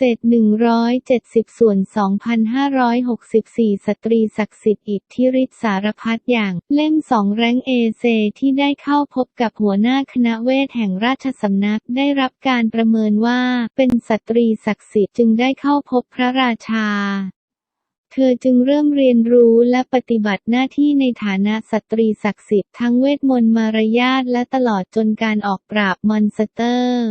เศษ170 ส่วน 2,564 สตรีศักดิ์สิทธิ์อิทธิฤทธิสารพัดอย่าง เล่มสองแรงเอเซที่ได้เข้าพบกับหัวหน้าคณะเวทแห่งราชสำนักได้รับการประเมินว่า เป็นสตรีศักดิ์สิทธิ์จึงได้เข้าพบพระราชาเธอจึงเริ่มเรียนรู้และปฏิบัติหน้าที่ในฐานะสตรีศักดิ์สิทธิ์ทั้งเวทมนต์มารยาทและตลอดจนการออกปราบมอนสเตอร์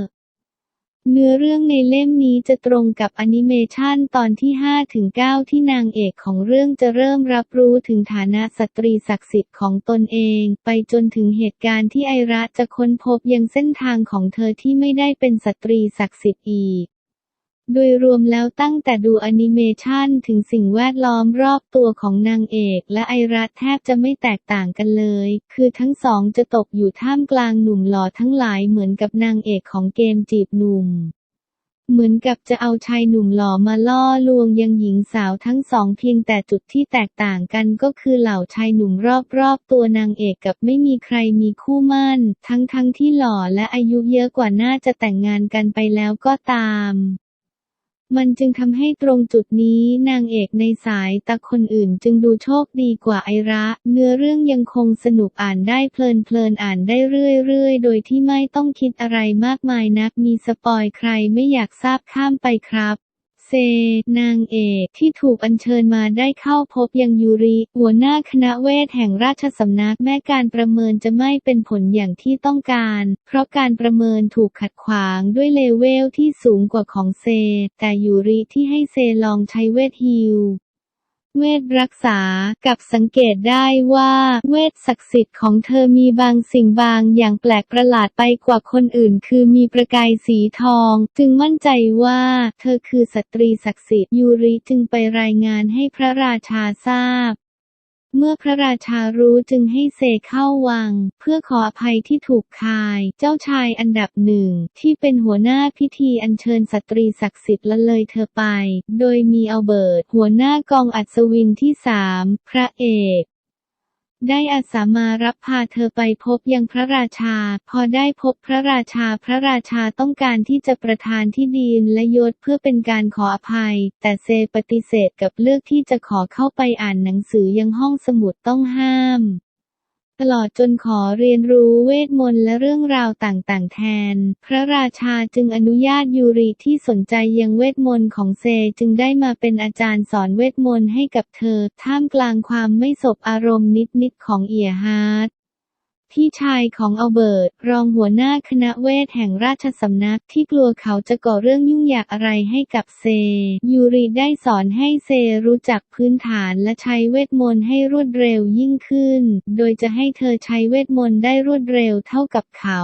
เนื้อเรื่องในเล่มนี้จะตรงกับอนิเมชันตอนที่5-9ที่นางเอกของเรื่องจะเริ่มรับรู้ถึงฐานะสตรีศักดิ์สิทธิ์ของตนเอง ไปจนถึงเหตุการณ์ที่ไอระจะค้นพบยังเส้นทางของเธอที่ไม่ได้เป็นสตรีศักดิ์สิทธิ์อีก โดยรวมแล้วตั้งแต่ดูแอนิเมชันถึงสิ่งแวดล้อมรอบตัวของนางเอกและไอรัตแทบจะไม่แตกต่างกันเลย คือทั้งสองจะตกอยู่ท่ามกลางหนุ่มหล่อทั้งหลายเหมือนกับนางเอกของเกมจีบหนุ่มเหมือนกับจะเอาชายหนุ่มหล่อมาล่อลวงยังหญิงสาวทั้งสองเพียงแต่จุดที่แตกต่างกันก็คือเหล่าชายหนุ่มรอบๆตัวนางเอกกับไม่มีใครมีคู่มั่น ทั้งๆที่หล่อและอายุเยอะกว่าน่าจะแต่งงานกันไปแล้วก็ตาม มันจึงทำให้ตรงจุดนี้นางเอกในสายตาคนอื่นจึงดูโชคดีกว่าไอระ เนื้อเรื่องยังคงสนุกอ่านได้เพลินเพลินอ่านได้เรื่อยๆ โดยที่ไม่ต้องคิดอะไรมากมายนักมีสปอยใครไม่อยากทราบข้ามไปครับ เซ นางเอกที่ถูกอัญเชิญมาได้เข้าพบยังยูริ หัวหน้าคณะเวทแห่งราชสำนักแม้การประเมินจะไม่เป็นผลอย่างที่ต้องการ เพราะการประเมินถูกขัดขวางด้วยเลเวลที่สูงกว่าของเซ แต่ยูริที่ให้เซลองใช้เวทฮิล เวทรักษากับสังเกตได้ว่า เวทศักดิ์สิทธิ์ของเธอมีบางสิ่งบางอย่างแปลกประหลาดไปกว่าคนอื่น คือมีประกายสีทอง จึงมั่นใจว่า เธอคือสตรีศักดิ์สิทธิ์ยูริจึงไปรายงานให้พระราชาทราบ เมื่อพระราชารู้จึงให้เซเข้าวัง เพื่อขออภัยที่ถูกคาย เจ้าชายอันดับหนึ่ง ที่เป็นหัวหน้าพิธีอัญเชิญสตรีศักดิ์สิทธิ์ละเลยเธอไป โดยมีอัลเบิร์ต หัวหน้ากองอัศวินที่สามพระเอก ได้อาสามารับพาเธอไปพบยังพระราชา พอได้พบพระราชาพระราชาต้องการที่จะประทานที่ดินและยศเพื่อเป็นการขออภัย แต่เซปฏิเสธกับเลือกที่จะขอเข้าไปอ่านหนังสือยังห้องสมุดต้องห้าม ตลอดจนขอเรียนรู้เวทมนต์และเรื่องราวต่างๆ แทน พระราชาจึงอนุญาตยูริที่สนใจยังเวทมนต์ของเซจึงได้มาเป็นอาจารย์สอนเวทมนต์ให้กับเธอ ท่ามกลางความไม่สบอารมณ์นิดๆของเอียฮาร์ด พี่ชายของอัลเบิร์ต รองหัวหน้าคณะเวทแห่งราชสำนักที่กลัวเขาจะก่อเรื่องยุ่งยากอะไรให้กับเซ ยูริได้สอนให้เซรู้จักพื้นฐานและใช้เวทมนต์ให้รวดเร็วยิ่งขึ้น โดยจะให้เธอใช้เวทมนต์ได้รวดเร็วเท่ากับเขา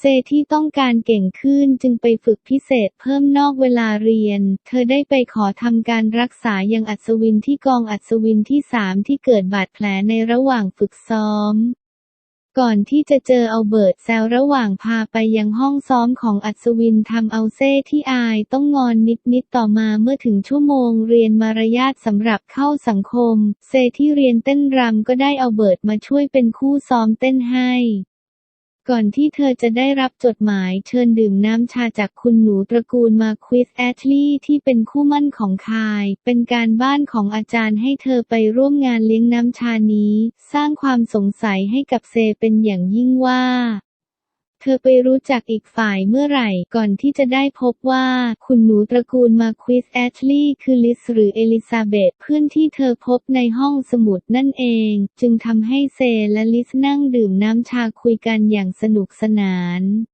เซที่ต้องการเก่งขึ้นจึงไปฝึกพิเศษเพิ่มนอกเวลาเรียน เธอได้ไปขอทำการรักษายังอัศวินที่กองอัศวินที่สามที่เกิดบาดแผลในระหว่างฝึกซ้อม ก่อนที่จะเจอเอาเบิร์ตแซวระหว่างพาไปยังห้องซ้อมของอัศวินทำเอาเซ่ที่อายต้องงอนนิดๆต่อมาเมื่อถึงชั่วโมงเรียนมารยาทสำหรับเข้าสังคม เซที่เรียนเต้นรำก็ได้เอาเบิร์ตมาช่วยเป็นคู่ซ้อมเต้นให้ ก่อนที่เธอจะได้รับจดหมายเชิญดื่มน้ำชาจากคุณหนูตระกูลมาควิสแอชลีย์ที่เป็นคู่มั่นของคาย เป็นการบ้านของอาจารย์ให้เธอไปร่วมงานเลี้ยงน้ำชานี้ สร้างความสงสัยให้กับเซเป็นอย่างยิ่งว่า เธอไปรู้จักอีกฝ่ายเมื่อไหร่ก่อนที่จะได้พบว่าคุณหนูตระกูลมาควิสแอชลีย์คือลิสหรือเอลิซาเบธเพื่อนที่เธอพบในห้องสมุดนั่นเอง จึงทำให้เซและลิสนั่งดื่มน้ำชาคุยกันอย่างสนุกสนาน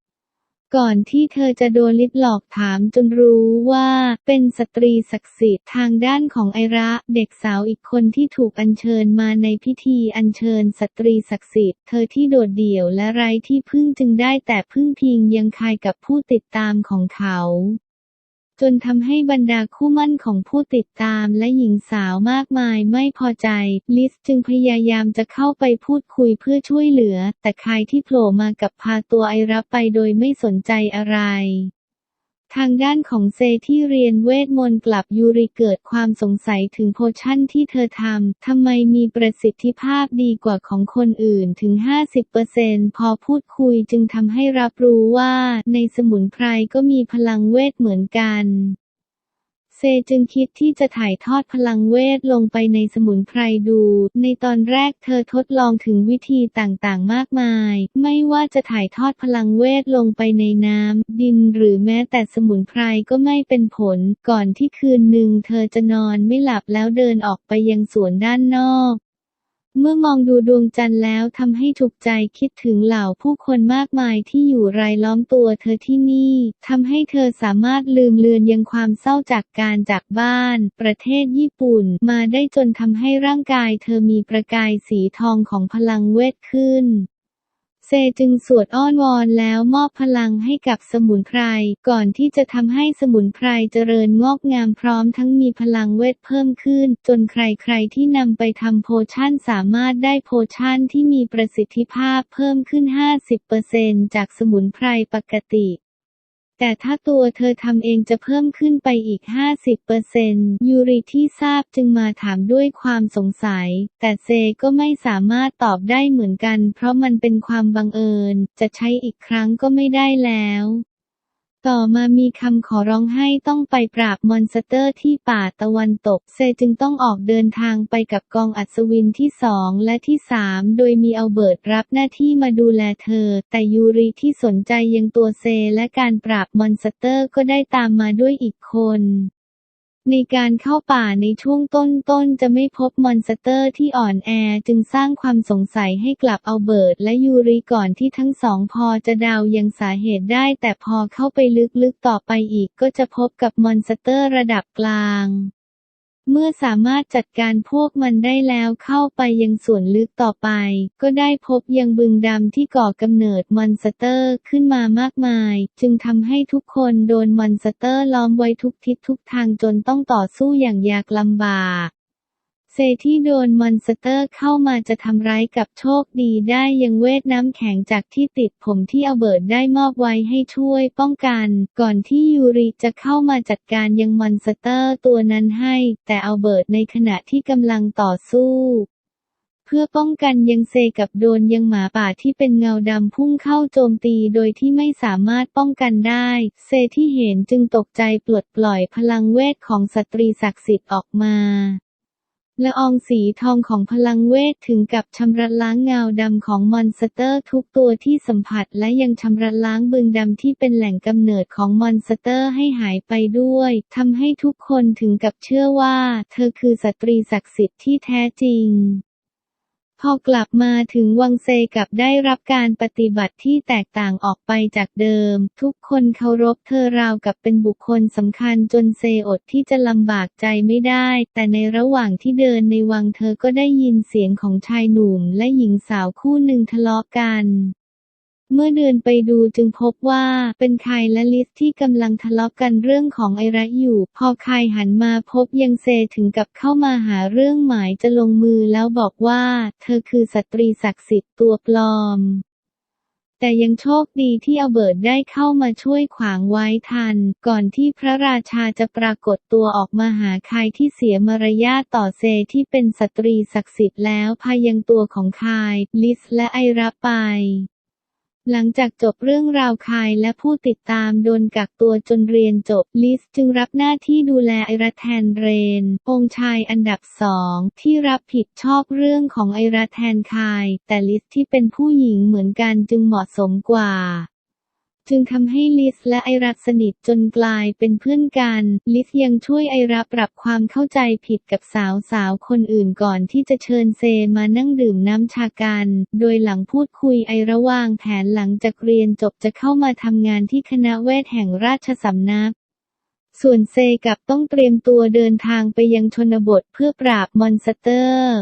ก่อนที่เธอจะโดนลิศหลอกถามจนรู้ว่า เป็นสตรีศักดิ์สิทธิ์ทางด้านของไอระเด็กสาวอีกคนที่ถูกอัญเชิญมาในพิธีอัญเชิญสตรีศักดิ์สิทธิ์เธอที่โดดเดี่ยวและไร้ที่พึ่งจึงได้แต่พึ่งพิงยังคายกับผู้ติดตามของเขา จนทำให้บรรดาคู่มั่นของผู้ติดตามและหญิงสาวมากมายไม่พอใจ ลิสจึงพยายามจะเข้าไปพูดคุยเพื่อช่วยเหลือ แต่คายที่โผล่มากับพาตัวไอรับไปโดยไม่สนใจอะไร ทางด้านของเซที่เรียนเวทมนต์กลับยูริเกิดความสงสัยถึงโพชั่นที่เธอทำ ทำไมมีประสิทธิภาพดีกว่าของคนอื่นถึง 50%พอพูดคุยจึงทำให้รับรู้ว่า ในสมุนไพรก็มีพลังเวทเหมือนกัน เซจึงคิดที่จะถ่ายทอดพลังเวทลงไปในสมุนไพรดู ในตอนแรกเธอทดลองถึงวิธีต่างๆ มากมาย ไม่ว่าจะถ่ายทอดพลังเวทลงไปในน้ำ ดินหรือแม้แต่สมุนไพรก็ไม่เป็นผล ก่อนที่คืนหนึ่งเธอจะนอนไม่หลับแล้วเดินออกไปยังสวนด้านนอก เมื่อมองดูดวงจันทร์แล้วทำให้ถูกใจคิดถึงเหล่าผู้คนมากมายที่อยู่รายล้อมตัวเธอที่นี่ทำให้เธอสามารถลืมเลือนยังความเศร้าจากการจากบ้าน ประเทศญี่ปุ่นมาได้จนทำให้ร่างกายเธอมีประกายสีทองของพลังเวทขึ้น เซจึงสวดอ้อนวอนแล้วมอบพลังให้กับสมุนไพร ก่อนที่จะทำให้สมุนไพรเจริญงอกงามพร้อมทั้งมีพลังเวทเพิ่มขึ้น จนใครๆที่นำไปทำโพชั่นสามารถได้โพชั่นที่มีประสิทธิภาพเพิ่มขึ้น 50%จากสมุนไพรปกติ แต่ถ้าตัวเธอทำเองจะเพิ่มขึ้นไปอีก 50%ยูริที่ทราบจึงมาถามด้วยความสงสัย แต่เซก็ไม่สามารถตอบได้เหมือนกัน เพราะมันเป็นความบังเอิญ จะใช้อีกครั้งก็ไม่ได้แล้ว ต่อมามีคำขอร้องให้ต้องไปปราบมอนสเตอร์ที่ป่าตะวันตก เซจึงต้องออกเดินทางไปกับกองอัศวินที่สองและที่สามโดยมีอัลเบิร์ตรับหน้าที่มาดูแลเธอ แต่ยูริที่สนใจยังตัวเซและการปราบมอนสเตอร์ก็ได้ตามมาด้วยอีกคน ในการเข้าป่าในช่วงต้นๆ จะไม่พบมอนสเตอร์ที่อ่อนแอจึงสร้างความสงสัยให้กลับเอาเบิร์ดและยูริก่อนที่ทั้งสองพอจะดาวยังสาเหตุได้ แต่พอเข้าไปลึกๆต่อไปอีกก็จะพบกับมอนสเตอร์ระดับกลาง เมื่อสามารถจัดการพวกมันได้แล้วเข้าไปยังส่วนลึกต่อไป ก็ได้พบยังบึงดำที่ก่อกำเนิดมอนสเตอร์ขึ้นมามากมาย จึงทำให้ทุกคนโดนมอนสเตอร์ล้อมไว้ทุกทิศทุกทางจนต้องต่อสู้อย่างยากลำบาก เซที่โดนมอนสเตอร์เข้ามาจะทำร้ายกับโชคดีได้ยังเวทน้ำแข็งจากที่ติดผมที่เอาเบิร์ตได้มอบไว้ให้ช่วยป้องกัน ก่อนที่ยูริจะเข้ามาจัดการยังมอนสเตอร์ตัวนั้นให้ แต่เอาเบิร์ตในขณะที่กำลังต่อสู้เพื่อป้องกันยังเซกับโดนยังหมาป่าที่เป็นเงาดำพุ่งเข้าโจมตีโดยที่ไม่สามารถป้องกันได้ เซที่เห็นจึงตกใจปลดปล่อยพลังเวทของสตรีศักดิ์สิทธิ์ออกมา ละอองสีทองของพลังเวทถึงกับชำระล้างเงาดำของมอนสเตอร์ทุกตัวที่สัมผัสและยังชำระล้างบึงดำที่เป็นแหล่งกำเนิดของมอนสเตอร์ให้หายไปด้วยทำให้ทุกคนถึงกับเชื่อว่า เธอคือสตรีศักดิ์สิทธิ์ที่แท้จริง พอกลับมาถึงวังเซกับได้รับการปฏิบัติที่แตกต่างออกไปจากเดิม ทุกคนเคารพเธอราวกับเป็นบุคคลสำคัญจนเซอดที่จะลำบากใจไม่ได้ แต่ในระหว่างที่เดินในวังเธอก็ได้ยินเสียงของชายหนุ่มและหญิงสาวคู่หนึ่งทะเลาะกัน เมื่อเดินไปดูจึงพบว่าเป็นไคายและลิสที่กำลังทะเลาะกันเรื่องของไอระอยู่ พอไคายหันมาพบยังเซถึงกับเข้ามาหาเรื่องหมายจะลงมือแล้วบอกว่า เธอคือสตรีศักดิ์สิทธิ์ตัวปลอม แต่ยังโชคดีที่อเบิร์ตได้เข้ามาช่วยขวางไว้ทัน ก่อนที่พระราชาจะปรากฏตัวออกมาหาคายที่เสียมารยาทต่อเซที่เป็นสตรีศักดิ์สิทธิ์แล้วพายังตัวของคาย ลิสและไอรับไป หลังจากจบเรื่องราวคายและผู้ติดตามโดนกักตัวจนเรียนจบลิสจึงรับหน้าที่ดูแลไอรัตแทนเรน องชายอันดับสองที่รับผิดชอบเรื่องของไอรัตแทนคาย แต่ลิสที่เป็นผู้หญิงเหมือนกันจึงเหมาะสมกว่า จึงทำให้ลิสและไอรัตสนิทจนกลายเป็นเพื่อนกัน ลิสยังช่วยไอรัตปรับความเข้าใจผิดกับสาวสาวคนอื่นก่อนที่จะเชิญเซมานั่งดื่มน้ำชากัน โดยหลังพูดคุยไอระวางแผนหลังจากเรียนจบจะเข้ามาทำงานที่คณะเวทแห่งราชสำนักส่วนเซกับต้องเตรียมตัวเดินทางไปยังชนบทเพื่อปราบมอนสเตอร์